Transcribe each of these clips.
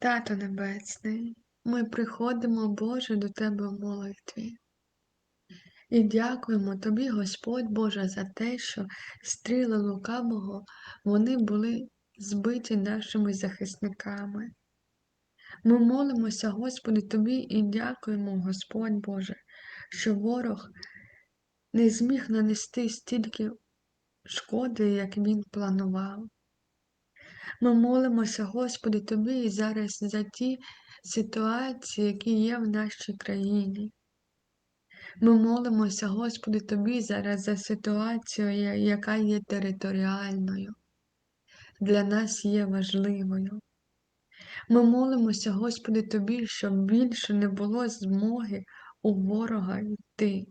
Тато Небесний, ми приходимо, Боже, до Тебе в молитві. І дякуємо Тобі, Господь Боже, за те, що стріли лукавого вони були збиті нашими захисниками. Ми молимося, Господи, Тобі і дякуємо, Господь Боже, що ворог не зміг нанести стільки шкоди, як він планував. Ми молимося, Господи, Тобі і зараз за ті ситуації, які є в нашій країні. Ми молимося, Господи, Тобі зараз за ситуацію, яка є територіальною, для нас є важливою. Ми молимося, Господи, Тобі, щоб більше не було змоги у ворога йти.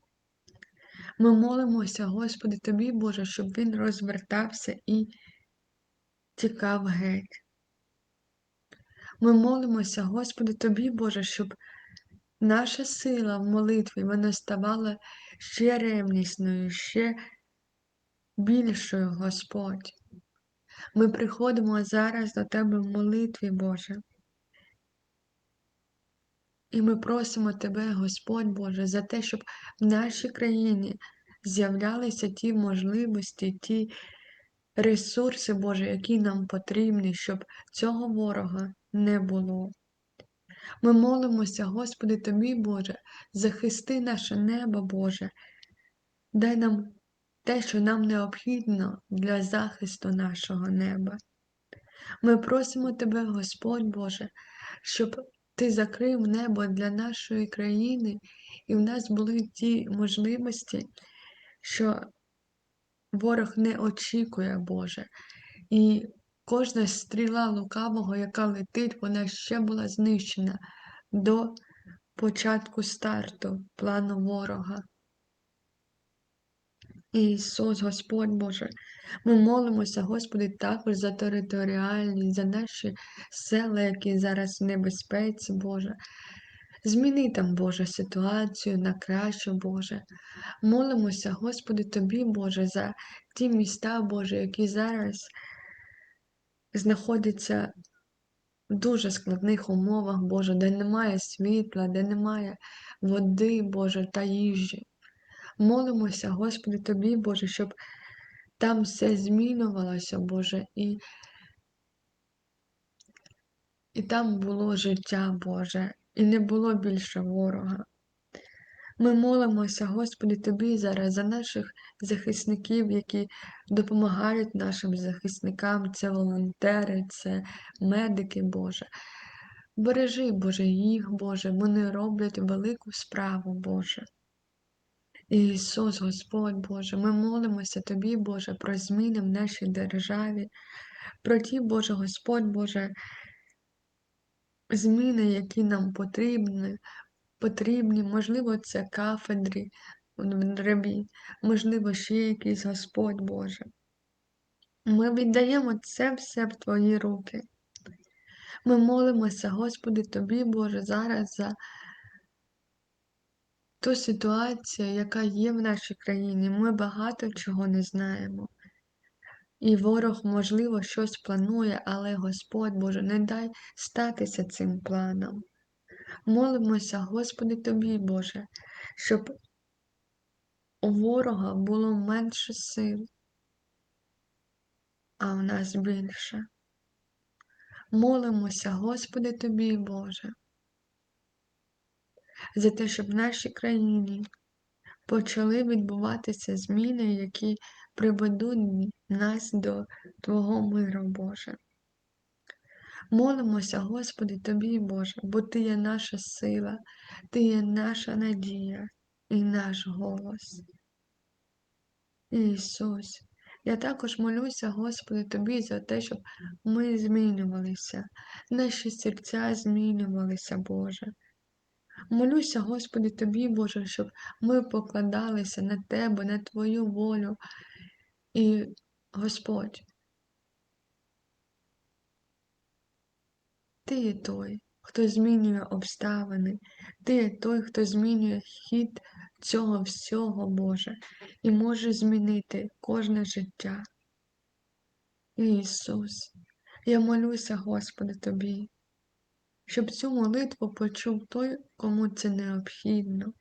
Ми молимося, Господи, Тобі, Боже, щоб Він розвертався і тікав геть. Ми молимося, Господи, Тобі, Боже, щоб наша сила в молитві вона ставала ще ревнісною, ще більшою, Господь. Ми приходимо зараз до Тебе в молитві, Боже. І ми просимо Тебе, Господь Боже, за те, щоб в нашій країні з'являлися ті можливості, ті ресурси, Боже, які нам потрібні, щоб цього ворога не було. Ми молимося, Господи, Тобі, Боже, захисти наше небо, Боже, дай нам те, що нам необхідно для захисту нашого неба. Ми просимо Тебе, Господь Боже, щоб Ти закрив небо для нашої країни, і в нас були ті можливості, що ворог не очікує, Боже. І кожна стріла лукавого, яка летить, вона ще була знищена до початку старту плану ворога. Ісус, Господь Боже, ми молимося, Господи, також за територіальність, за наші села, які зараз в небезпеці, Боже. Зміни там, Боже, ситуацію на краще, Боже. Молимося, Господи, Тобі, Боже, за ті міста, Боже, які зараз знаходяться в дуже складних умовах, Боже, де немає світла, де немає води, Боже, та їжі. Молимося, Господи, Тобі, Боже, щоб там все змінювалося, Боже, і і там було життя, Боже, і не було більше ворога. Ми молимося, Господи, Тобі зараз за наших захисників, які допомагають нашим захисникам, це волонтери, це медики, Боже. Бережи, Боже, їх, Боже, вони роблять велику справу, Боже. Ісус, Господь Боже, ми молимося Тобі, Боже, про зміни в нашій державі, про ті, Боже, Господь Боже, зміни, які нам потрібні, потрібні, можливо, це кафедрі в рабі, можливо, ще якийсь Господь Боже. Ми віддаємо це все в Твої руки. Ми молимося, Господи, Тобі, Боже, зараз за ту ситуацію, яка є в нашій країні. Ми багато чого не знаємо. І ворог, можливо, щось планує, але Господь Боже, не дай статися цим планом. Молимося, Господи, Тобі, Боже, щоб у ворога було менше сил, а у нас більше. Молимося, Господи, Тобі, Боже, за те, щоб в нашій країні почали відбуватися зміни, які приведуть нас до Твого миру, Боже. Молимося, Господи, Тобі, Боже, бо Ти є наша сила, Ти є наша надія і наш голос. Ісус, я також молюся, Господи, Тобі за те, щоб ми змінювалися, наші серця змінювалися, Боже. Молюся, Господи, Тобі, Боже, щоб ми покладалися на Тебе, на Твою волю. І, Господь, Ти є той, хто змінює обставини, Ти є той, хто змінює хід цього всього, Боже, і може змінити кожне життя. Ісус, я молюся, Господи, Тобі, щоб цю молитву почув той, кому це необхідно,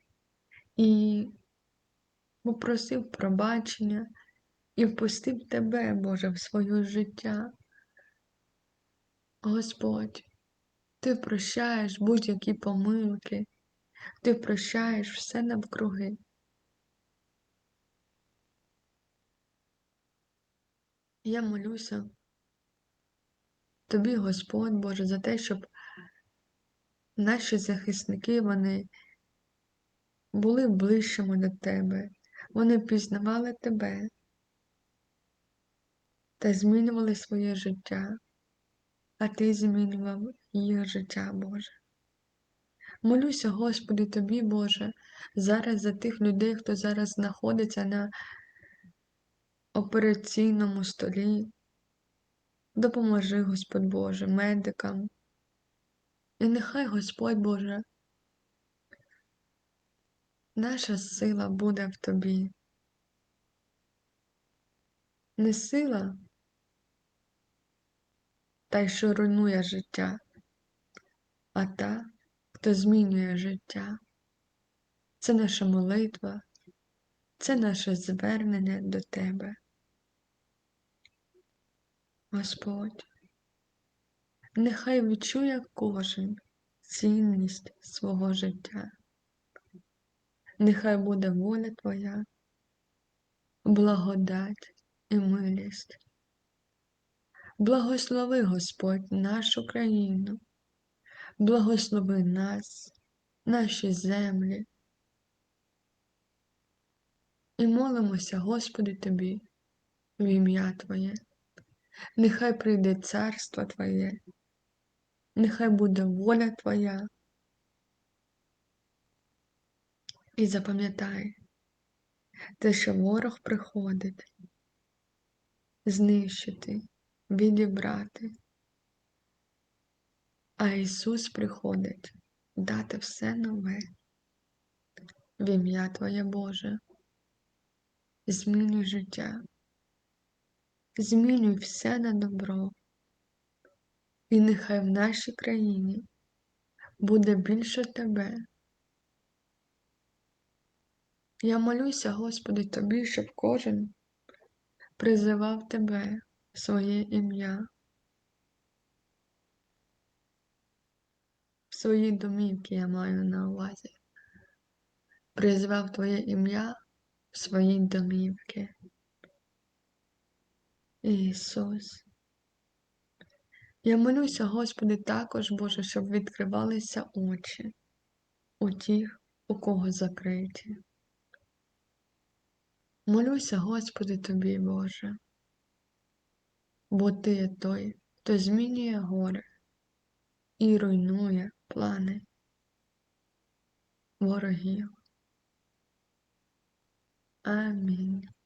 і попросив пробачення і впустив тебе, Боже, в своє життя. Господь, Ти прощаєш будь-які помилки, Ти прощаєш все навкруги. Я молюся тобі, Господь Боже, за те, щоб наші захисники вони були ближчими до Тебе, вони пізнавали Тебе та змінювали своє життя, а Ти змінював їх життя, Боже. Молюся, Господи, Тобі, Боже, зараз за тих людей, хто зараз знаходиться на операційному столі. Допоможи, Господь Боже, медикам. І нехай Господь Боже, наша сила буде в Тобі. Не сила, та й що руйнує життя, а та, хто змінює життя. Це наша молитва, це наше звернення до Тебе. Господь, нехай відчує кожен цінність свого життя. Нехай буде воля Твоя, благодать і милість. Благослови Господь нашу країну, благослови нас, наші землі. І молимося, Господи, Тобі, в ім'я Твоє. Нехай прийде царство Твоє, нехай буде воля Твоя. І запам'ятай, те, що ворог приходить знищити, відібрати, а Ісус приходить дати все нове. В ім'я Твоє Боже. Змінюй життя, змінюй все на добро, і нехай в нашій країні буде більше Тебе. Я молюся, Господи, Тобі, щоб кожен призивав Тебе своє ім'я, свої домівки я маю на увазі, призивав Твоє ім'я в свої домівки. Ісус. Я молюся, Господи, також, Боже, щоб відкривалися очі у тих, у кого закриті. Молюся, Господи, Тобі, Боже, бо Ти той, хто змінює горе і руйнує плани ворогів. Амінь.